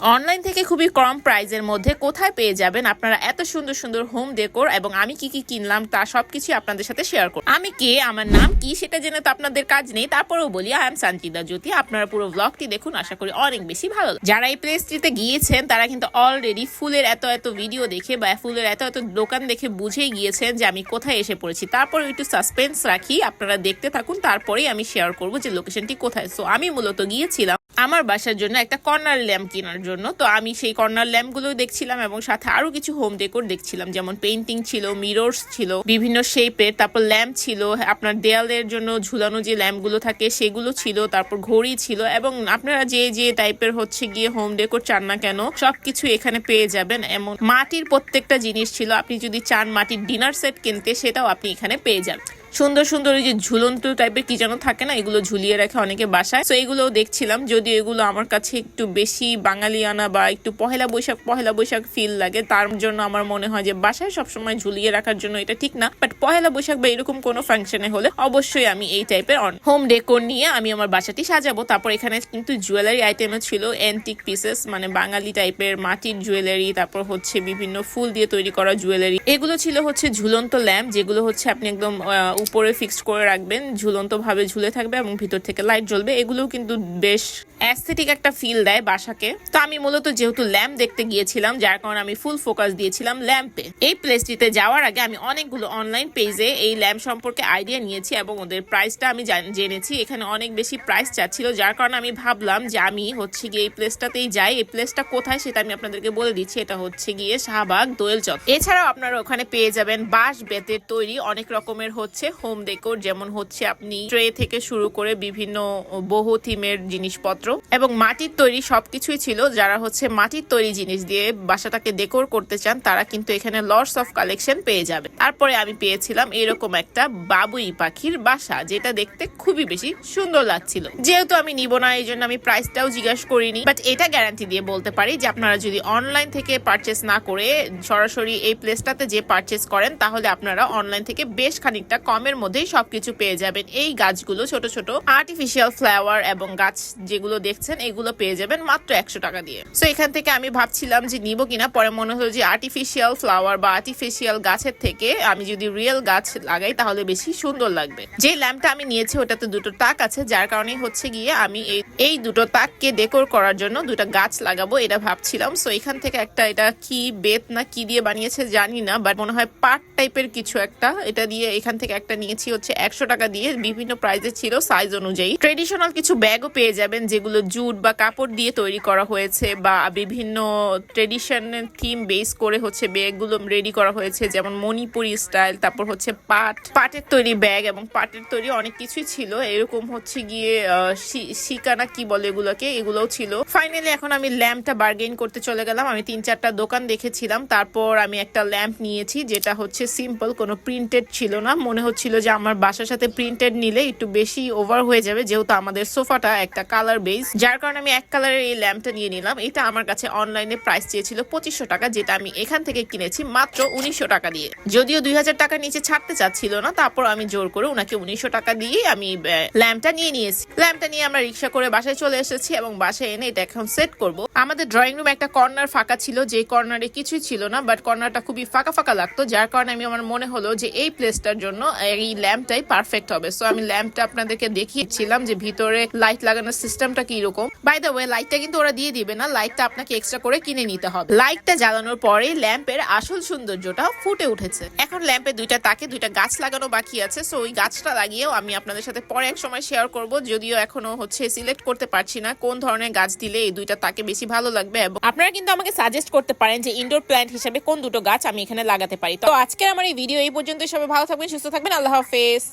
Online থেকে খুবই কম প্রাইজের মধ্যে কোথায় পেয়ে যাবেন আপনারা এত সুন্দর সুন্দর হোম ডেকোর এবং আমি কি কি কিনলাম তা সবকিছু আপনাদের সাথে শেয়ার করব। আমি কে, আমার নাম কি, সেটা জেনে তো আপনাদের কাজ নেই, তারপরেও বলি আই এম সানচিদা জ্যোতি আপনারা পুরো ব্লগটি দেখুন, আশা করি অনেক বেশি ভালো যারা এই প্লেসটিতে গিয়েছেন, তারা কিন্তু অলরেডি ফুলের এত এত ভিডিও দেখে বা ফুলের এত এত দোকান দেখে বুঝেই গিয়েছেন যে আমি কোথায় এসে পড়েছি। তারপর একটু সাসপেন্স রাখি, আপনারা দেখতে থাকুন, তারপরেই আমি শেয়ার করব যে লোকেশনটি কোথায়। সো আমি মূলত গিয়েছিলাম আমার বাসার জন্য একটা কর্নার ল্যাম্প কেনার জন্য। তো আমি সেই কর্নার ল্যাম্পগুলো দেখছিলাম এবং সাথে আরও কিছু হোম ডেকোর দেখছিলাম। যেমন পেইন্টিং ছিল, মিরর্স ছিল, বিভিন্ন শেপের, তারপর ল্যাম্প ছিল, আপনার দেয়ালের জন্য ঝুলানো যে ল্যাম্পগুলো থাকে সেগুলো ছিল, তারপর ঘড়ি ছিল এবং আপনারা যে যে টাইপের হচ্ছে গিয়ে হোম ডেকোর চান না কেন, সবকিছু এখানে পেয়ে যাবেন। এমন মাটির প্রত্যেকটা জিনিস ছিল, আপনি যদি চান মাটির ডিনার সেট কিনতে, সেটাও আপনি এখানে পেয়ে যাবেন। সুন্দর সুন্দর এই যে ঝুলন্ত টাইপের কি যেন থাকে না, এগুলো ঝুলিয়ে রাখে অনেকে বাসায়। তো এগুলো দেখছিলাম, যদিও এগুলো আমার কাছে একটু বেশি বাঙালিয়ানা বা একটু পহেলা বৈশাখ পহেলা বৈশাখ ফিল লাগে। তার জন্য আমার মনে হয় যে বাসায় সবসময় ঝুলিয়ে রাখার জন্য এটা ঠিক না। বাট পহেলা বৈশাখ বা এরকম কোনো ফাংশনে হলে অবশ্যই আমি এই টাইপের হোম ডেকোর নিয়ে আমি আমার বাসাটি সাজাবো। তারপর এখানে কিন্তু জুয়েলারি আইটেমও ছিল অ্যান্টিক পিসেস মানে বাঙালি টাইপের মাটির জুয়েলারি তারপর হচ্ছে বিভিন্ন ফুল দিয়ে তৈরি করা জুয়েলারি এগুলো ছিল হচ্ছে ঝুলন্ত ল্যাম্প যেগুলো হচ্ছে আপনি একদম উপরে ফিক্সড করে রাখবেন ঝুলন্তভাবে ঝুলে থাকবে এবং ভিতর থেকে লাইট জ্বলবে। এগুলোও কিন্তু বেশ অ্যাস্থেটিক একটা ফিল দেয় বাসাকে। তো আমি মূলত যেহেতু ল্যাম্প দেখতে গিয়েছিলাম, যার কারণে আমি ফুল ফোকাস দিয়েছিলাম ল্যাম্পে এই প্লেসটিতে যাওয়ার আগে আমি অনেকগুলো অনলাইন পেজে এই ল্যাম্প সম্পর্কে আইডিয়া নিয়েছি এবং ওদের প্রাইসটা আমি জেনেছি। এখানে অনেক বেশি প্রাইস চাচ্ছিল, যার কারণে আমি ভাবলাম যে আমি হচ্ছে গিয়ে এই প্লেসটাতেই যাই। এই প্লেসটা কোথায় সেটা আমি আপনাদেরকে বলে দিচ্ছি। এটা হচ্ছে গিয়ে শাহবাগ, দোয়েল চক। এছাড়াও আপনারা ওখানে পেয়ে যাবেন বাঁশ বেতের তৈরি অনেক রকমের হচ্ছে হোম ডেকোর যেমন হচ্ছে আপনি ট্রে থেকে শুরু করে বিভিন্ন বহু থিমের জিনিসপত্র এবং মাটির তৈরি সবকিছুই ছিল যারা হচ্ছে মাটির তৈরি জিনিস দিয়ে বাসাটাকে ডেকোর করতে চান, তারা কিন্তু এখানে লর্ডস অফ কালেকশন পেয়ে যাবে। তারপরে আমি পেয়েছিলাম এরকম একটা বাবুই পাখির বাসা, যেটা দেখতে খুবই বেশি সুন্দর লাগছিল। যেহেতু আমি নিব না এই জন্য আমি প্রাইসটাও জিজ্ঞাসা করিনি। বাট এটা গ্যারান্টি দিয়ে বলতে পারি যে আপনারা যদি অনলাইন থেকে পারচেস না করে সরাসরি এই প্লেসটাতে যে পারচেস করেন, তাহলে আপনারা অনলাইন থেকে বেশ খানিকটা কমের মধ্যেই সবকিছু পেয়ে যাবেন। এই গাছগুলো ছোট ছোট আর্টিফিশিয়াল ফ্লাওয়ার এবং গাছ যেগুলো দেখছেন, এগুলো পেয়ে যাবেন মাত্র একশো টাকা দিয়ে। সো এখান থেকে আমি ভাবছিলাম যে নিব কিনা, পরে মনে হলো যে আর্টিফিশিয়াল ফ্লাওয়ার বা আর্টিফিশিয়াল গাছের থেকে আমি যদি রিয়েল গাছ লাগাই, তাহলে বেশি সুন্দর লাগবে। যে ল্যাম্পটা আমি নিয়েছি, ওটাতে দুটো তাক আছে, যার কারণে হচ্ছে গিয়ে আমি এই দুটো তাককে ডেকোর করার জন্য দুটো গাছ লাগাবো এটা ভাবছিলাম। সো এখান থেকে একটা এটা কি বেত না কি দিয়ে বানিয়েছে জানি না বাট মনে হয় পাট টাইপের কিছু একটা, এটা দিয়ে এখান থেকে একটা নিয়েছি হচ্ছে একশো টাকা দিয়ে, বিভিন্ন প্রাইজে ছিল সাইজ অনুযায়ী। ট্রেডিশনাল কিছু ব্যাগও পেয়ে যাবেন, যেগুলো জুট বা কাপড় দিয়ে তৈরি করা হয়েছে বা বিভিন্ন ট্রেডিশনাল থিম বেস করে হচ্ছে ব্যাগগুলো রেডি করা হয়েছে, যেমন মণিপুরি স্টাইল তারপর হচ্ছে পাট, পাটের তৈরি ব্যাগ এবং পাটের তৈরি অনেক কিছুই ছিল। এরকম হচ্ছে গিয়ে শিকানা কি বলে এগুলোকে, এগুলোও ছিল। ফাইনালি এখন আমি ল্যাম্পটা বার্গেন করতে চলে গেলাম। আমি তিন চারটা দোকান দেখেছিলাম। তারপর আমি একটা ল্যাম্প নিয়েছি, যেটা হচ্ছে সিম্পল কোনো প্রিন্টেড ছিল না। মনে হচ্ছিল যে আমার বাসার সাথে প্রিন্টেড নিলে একটু বেশি ওভার হয়ে যাবে, যেহেতু আমাদের সোফাটা একটা কালার বেস যার কারণে আমি এক কালারের এই ল্যাম্পটা নিয়ে নিলাম। এটা আমার কাছে অনলাইনে প্রাইস চেয়েছিল পঁচিশশো টাকা, যেটা আমি এখান থেকে কিনেছি মাত্র উনিশশো টাকা দিয়ে। যদিও দুই হাজার টাকা নিচে ছাড়তে চাচ্ছিল না, তারপর আমি জোর করে ওনাকে উনিশশো টাকা দিয়ে আমি ল্যাম্পটা নিয়ে নিয়েছি। ল্যাম্পটা নিয়ে আমরা রিক্সা করে বাসায় চলে এসেছি এবং বাসায় এনে এটা এখন সেট করব। আমাদের ড্রয়িং রুম একটা কর্নার ফাঁকা ছিল, যে কর্নারে কিছুই ছিল না বাট কর্নারটা খুবই ফাঁকা ফাঁকা লাগতো, যার কারণে আমি আমার মনে হলো যে এই প্লেসটার জন্য এই ল্যাম্পটাই পারফেক্ট হবে। সো আমি ল্যাম্পটা আপনাদেরকে দেখিয়েছিলাম যে ভিতরে লাইট লাগানোর সিস্টেমটা কি রকম? বাই দ্য ওয়ে লাইটটা কিন্তু ওরা দিয়ে দিবে না। লাইটটা আপনাকে এক্সট্রা করে কিনে নিতে হবে। লাইটটা জ্বালানোর পরে ল্যাম্পের আসল সৌন্দর্যটা ফুটে উঠেছে। এখন ল্যাম্পে দুইটা তাকে দুইটা গাছ লাগানো বাকি আছে। সো ওই গাছটা লাগিয়েও আমি আপনাদের সাথে পরে এক সময় শেয়ার করব। যদিও এখনও হচ্ছে সিলেক্ট করতে পারছি না কোন ধরনের গাছ দিলে এই দুইটা তাকে বেশি ভালো লাগবে এবং আপনারা কিন্তু আমাকে সাজেস্ট করতে পারেন যে ইনডোর প্ল্যান্ট হিসেবে কোন দুটো গাছ আমি এখানে লাগাতে পারি। তো আজকের আমার এই ভিডিও এই পর্যন্ত সবাই ভালো থাকবেন, সুস্থ থাকবেন। আল্লাহ হাফেজ।